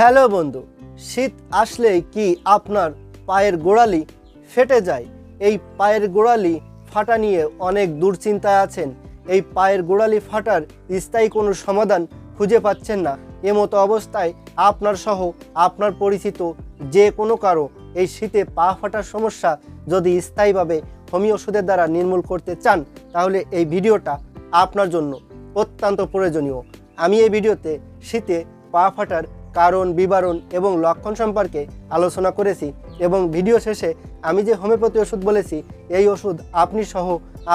Hello বন্ধু, শীত আসলেই কি আপনার পায়ের গোড়ালি ফেটে যায়? এই পায়ের গোড়ালি ফাটা নিয়ে অনেক দুশ্চিন্তায় আছেন। এই পায়ের গোড়ালি ফাটার স্থায়ী কোনো সমাধান খুঁজে পাচ্ছেন না। এমতো অবস্থায় আপনার সহ আপনার পরিচিত যে কোনো কারও এই শীতে পা ফাটার সমস্যা যদি স্থায়ীভাবে হোমিও ওষুধের দ্বারা নির্মূল করতে চান, তাহলে এই ভিডিওটা আপনার জন্য অত্যন্ত প্রয়োজনীয়। আমি এই ভিডিওতে শীতে পা ফাটার কারণ, বিবরণ এবং লক্ষণ সম্পর্কে আলোচনা করেছি এবং ভিডিও শেষে আমি যে হোমিওপ্যাথি ওষুধ বলেছি, এই ওষুধ আপনি সহ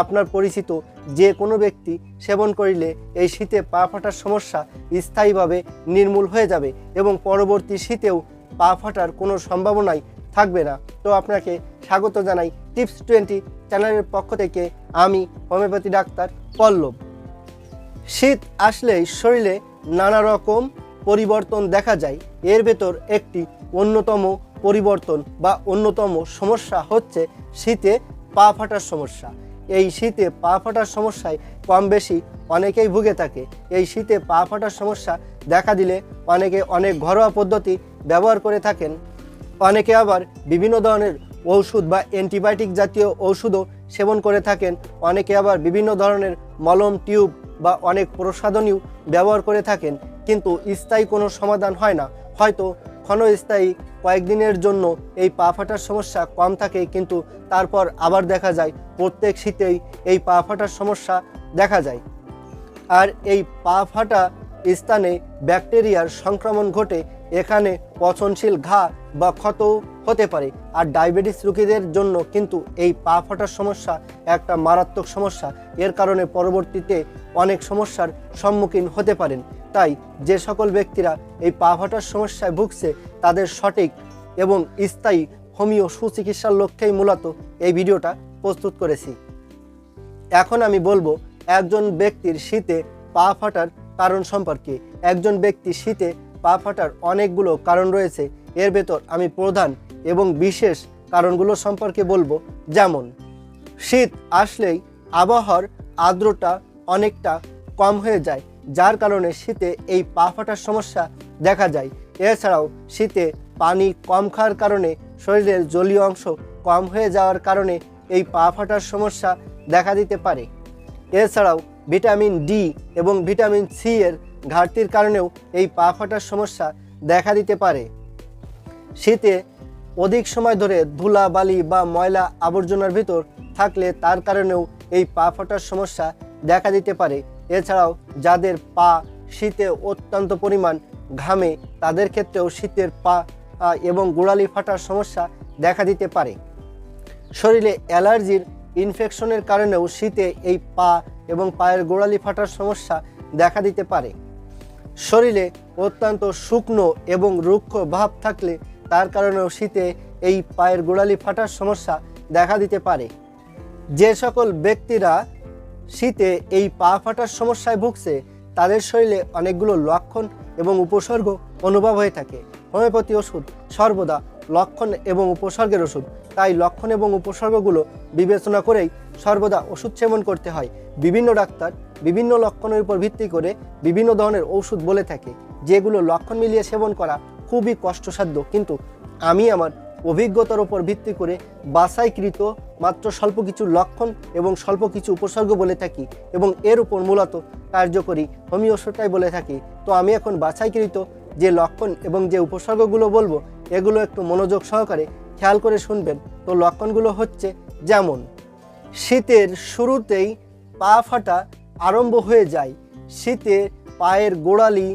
আপনার পরিচিত যে কোনো ব্যক্তি সেবন করিলে এই শীতে পা ফাটার সমস্যা স্থায়ীভাবে নির্মূল হয়ে যাবে এবং পরবর্তী শীতেও পা ফাটার কোনো সম্ভাবনাই থাকবে না। তো আপনাকে স্বাগত জানাই টিপস টোয়েন্টি চ্যানেলের পক্ষ থেকে আমি হোমিওপ্যাথি ডাক্তার পল্লব। শীত আসলেই শরীরে নানা রকম পরিবর্তন দেখা যায়। এর ভেতর একটি অন্যতম পরিবর্তন বা অন্যতম সমস্যা হচ্ছে শীতে পা ফাটার সমস্যা। এই শীতে পা ফাটার সমস্যায় কম বেশি অনেকেই ভুগে থাকে। এই শীতে পা ফাটার সমস্যা দেখা দিলে অনেকে অনেক ঘরোয়া পদ্ধতি ব্যবহার করে থাকেন। অনেকে আবার বিভিন্ন ধরনের ঔষধ বা অ্যান্টিবায়োটিক জাতীয় ঔষধও সেবন করে থাকেন। অনেকে আবার বিভিন্ন ধরনের মলম, টিউব বা অনেক প্রসাধনীয় ব্যবহার করে থাকেন। কিন্তু স্থায়ী কোনো সমাধান হয় না। হয়তো ক্ষণস্থায়ী কয়েকদিনের জন্য এই পা ফাটার সমস্যা কম থাকে, কিন্তু তারপর আবার দেখা যায় প্রত্যেক শীতেই এই পা ফাটার সমস্যা দেখা যায়। আর এই পা ফাটা স্থানে ব্যাকটেরিয়ার সংক্রমণ ঘটে, এখানে পচনশীল ঘা বা ক্ষত হতে পারে। আর ডায়াবেটিস রোগীদের জন্য কিন্তু এই পা ফাটার সমস্যা একটা মারাত্মক সমস্যা। এর কারণে পরবর্তীতে অনেক সমস্যার সম্মুখীন হতে পারেন। তাই যে সকল ব্যক্তিরা এই পা ফাটার সমস্যায় ভুগছে, তাদের সঠিক এবং স্থায়ী হোমিও সুচিকিৎসার লক্ষ্যেই মূলত এই ভিডিওটা প্রস্তুত করেছি। এখন আমি বলব, একজন ব্যক্তির শীতে পা ফাটার কারণ সম্পর্কে। একজন ব্যক্তি শীতে পা ফাটার অনেকগুলো কারণ রয়েছে। এর ভেতর আমি প্রধান এবং বিশেষ কারণগুলো সম্পর্কে বলব। যেমন, শীত আসলেই আবহাওয়ার আর্দ্রতা অনেকটা কম হয়ে যায়, যার কারণে শীতে এই পা ফাটার সমস্যা দেখা যায়। এছাড়াও শীতে পানি কম খাওয়ার কারণে শরীরের জলীয় অংশ কম হয়ে যাওয়ার কারণে এই পা ফাটার সমস্যা দেখা দিতে পারে। এছাড়াও ভিটামিন ডি এবং ভিটামিন সি এর ঘাটতির কারণেও এই পা ফাটার সমস্যা দেখা দিতে পারে। শীতে অধিক সময় ধরে ধুলা, বালি বা ময়লা আবর্জনার ভিতর থাকলে তার কারণেও এই পা ফাটার সমস্যা দেখা দিতে পারে। এছাড়াও যাদের পা শীতে অত্যন্ত পরিমাণ ঘামে, তাদের ক্ষেত্রেও শীতের পা এবং গোড়ালি ফাটার সমস্যা দেখা দিতে পারে। শরীরে অ্যালার্জির ইনফেকশনের কারণেও শীতে এই পা এবং পায়ের গোড়ালি ফাটার সমস্যা দেখা দিতে পারে। শরীরে অত্যন্ত শুকনো এবং রুক্ষ ভাব থাকলে তার কারণেও শীতে এই পায়ের গোড়ালি ফাটার সমস্যা দেখা দিতে পারে। যে সকল ব্যক্তিরা শীতে এই পা ফাটার সমস্যায় ভুগছে, তাদের শরীরে অনেকগুলো লক্ষণ এবং উপসর্গ অনুভব হয়ে থাকে। হোমিওপ্যাথি ওষুধ সর্বদা লক্ষণ এবং উপসর্গের ওষুধ। তাই লক্ষণ এবং উপসর্গগুলো বিবেচনা করেই সর্বদা ওষুধ সেবন করতে হয়। বিভিন্ন ডাক্তার বিভিন্ন লক্ষণের উপর ভিত্তি করে বিভিন্ন ধরনের ওষুধ বলে থাকে, যেগুলো লক্ষণ মিলিয়ে সেবন করা খুবই কষ্টসাধ্য। কিন্তু আমি আমার অভিজ্ঞতার উপর ভিত্তি করে বাছাইকৃত মাত্র স্বল্প কিছু লক্ষণ এবং স্বল্প কিছু উপসর্গ বলে থাকি এবং এর উপর মূলত কার্যকরী হোমিও ওষুধটাই বলে থাকি। তো আমি এখন বাছাইকৃত যে লক্ষণ এবং যে উপসর্গগুলো বলব এগুলো একটু মনোযোগ সহকারে খেয়াল করে শুনবেন। তো লক্ষণগুলো হচ্ছে যেমন, শীতের শুরুতেই পা ফাটা আরম্ভ হয়ে যায় শীতে পায়ের গোড়ালি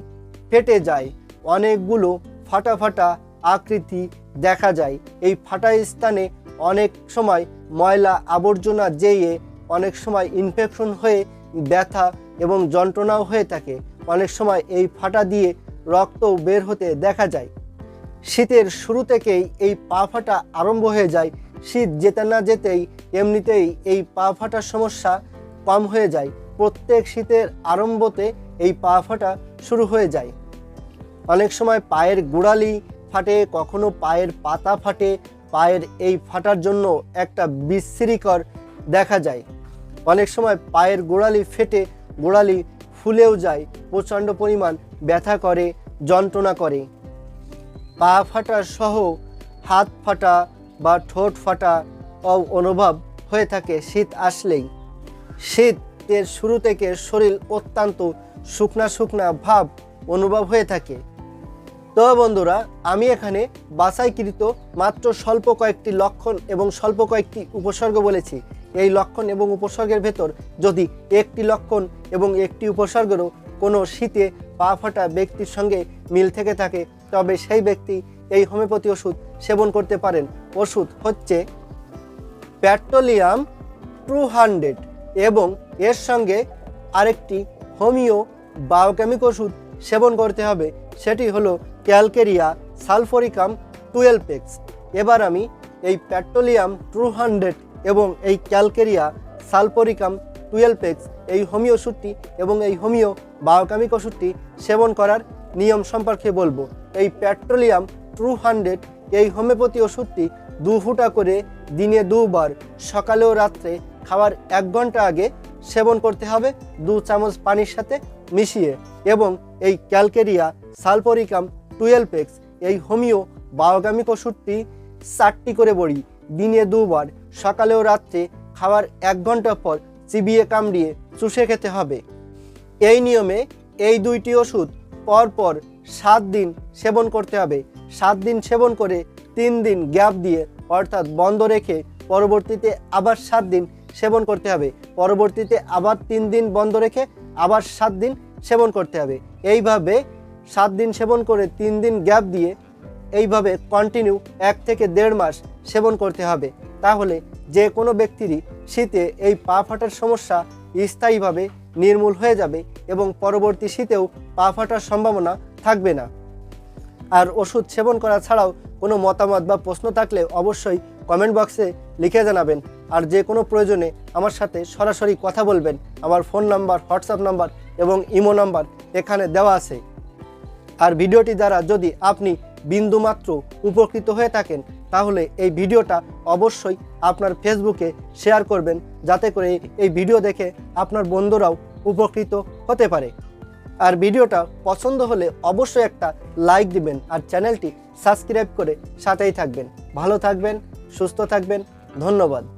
ফেটে যায়, অনেকগুলো ফাটা ফাটা আকৃতি দেখা যায়। এই ফাটা স্থানে অনেক সময় ময়লা আবর্জনা যেয়ে অনেক সময় ইনফেকশন হয়ে ব্যথা এবং যন্ত্রণাও হয়ে থাকে। অনেক সময় এই ফাটা দিয়ে রক্ত বের হতে দেখা যায়। শীতের শুরু থেকেই এই পা ফাটা আরম্ভ হয়ে যায়। শীত যেতে না যেতেই এমনিতেই এই পা ফাটার সমস্যা কম হয়ে যায়। প্রত্যেক শীতের আরম্ভতে এই পা ফাটা শুরু হয়ে যায়। অনেক সময় পায়ের গোড়ালি ফাটে, কখনো পায়ের পাতা ফাটে, পায়ের এই ফাটার জন্য একটা বিশৃঙ্খর দেখা যায়। অনেক সময় পায়ের গোড়ালি ফেটে, গোড়ালি ফুলেও যায়, প্রচণ্ড পরিমাণ ব্যথা করে, যন্ত্রণা করে। পা ফাটা সহ হাত ফাটা বা ঠোঁট ফাটা অনুভব হয়ে থাকে শীত আসলেই। শীতের শুরু থেকে শরীর অত্যন্ত শুকনা শুকনা ভাব অনুভব হয়ে থাকে। তো বন্ধুরা, আমি এখানে বাছাইকৃত মাত্র স্বল্প কয়েকটি লক্ষণ এবং স্বল্প কয়েকটি উপসর্গ বলেছি। এই লক্ষণ এবং উপসর্গের ভেতর যদি একটি লক্ষণ এবং একটি উপসর্গেরও কোনো শীতে পা ফাটা ব্যক্তির সঙ্গে মিল থেকে থাকে তবে সেই ব্যক্তি এই হোমিওপ্যাথি ওষুধ সেবন করতে পারেন। ওষুধ হচ্ছে পেট্রোলিয়াম টু হান্ড্রেড এবং এর সঙ্গে আরেকটি হোমিও বায়োকেমিক ওষুধ সেবন করতে হবে। সেটি হলো ক্যালকেরিয়া সালফোরিকাম টুয়েলভ এক্স। এবার আমি এই পেট্রোলিয়াম টু হান্ড্রেড এবং এই ক্যালকেরিয়া সালফোরিকাম টুয়েলভ এক্স এই হোমিও ওষুধটি এবং এই হোমিও বায়োকেমিক ওষুধটি সেবন করার নিয়ম সম্পর্কে বলব। এই পেট্রোলিয়াম টু হান্ড্রেড, এই হোমিওপ্যাথি ওষুধটি দু ফুটা করে দিনে দুবার, সকালে ও রাত্রে খাওয়ার এক ঘণ্টা আগে সেবন করতে হবে, দু চামচ পানির সাথে মিশিয়ে এবং এই ক্যালকেরিয়া সালপরিকাম টুয়েলভ এক্স, এই হোমিও বায়োগামিক ওষুধটি চারটি করে বড়ি, দিনে দুবার, সকালে ও রাত্রে খাওয়ার এক ঘণ্টা পর চিবিয়ে কামড়িয়ে চুষে খেতে হবে। এই নিয়মে এই দুইটি ওষুধ পরপর সাত দিন সেবন করতে হবে। সাত দিন সেবন করে তিন দিন গ্যাপ দিয়ে অর্থাৎ বন্ধ রেখে পরবর্তীতে আবার সাত দিন সেবন করতে হবে। পরবর্তীতে আবার তিন দিন বন্ধ রেখে আবার সাত দিন সেবন করতে হবে। এইভাবে সাত দিন সেবন করে তিন দিন গ্যাপ দিয়ে এইভাবে কন্টিনিউ এক থেকে দেড় মাস সেবন করতে হবে। তাহলে যে কোনো ব্যক্তিরই শীতে এই পা ফাটার সমস্যা স্থায়ীভাবে নির্মূল হয়ে যাবে এবং পরবর্তী শীতেও পা ফাটার সম্ভাবনা থাকবে না। আর ওষুধ সেবন করা ছাড়াও কোনো মতামত বা প্রশ্ন থাকলে অবশ্যই কমেন্ট বক্সে লিখে জানাবেন। আর যে কোনো প্রয়োজনে আমার সাথে সরাসরি কথা বলবেন। আমার ফোন নাম্বার, হোয়াটসঅ্যাপ নাম্বার এবং ইমো নাম্বার এখানে দেওয়া আছে। আর ভিডিওটি দ্বারা যদি আপনি বিন্দুমাত্র উপকৃত হয়ে থাকেন, তাহলে এই ভিডিওটা অবশ্যই আপনার ফেসবুকে শেয়ার করবেন। যাতে করে এই ভিডিও দেখে আপনার বন্ধুরাও উপকৃত হতে পারে। আর ভিডিওটা পছন্দ হলে অবশ্যই একটা লাইক দিবেন আর চ্যানেলটি সাবস্ক্রাইব করে সাথেই থাকবেন। ভালো থাকবেন, সুস্থ থাকবেন, ধন্যবাদ।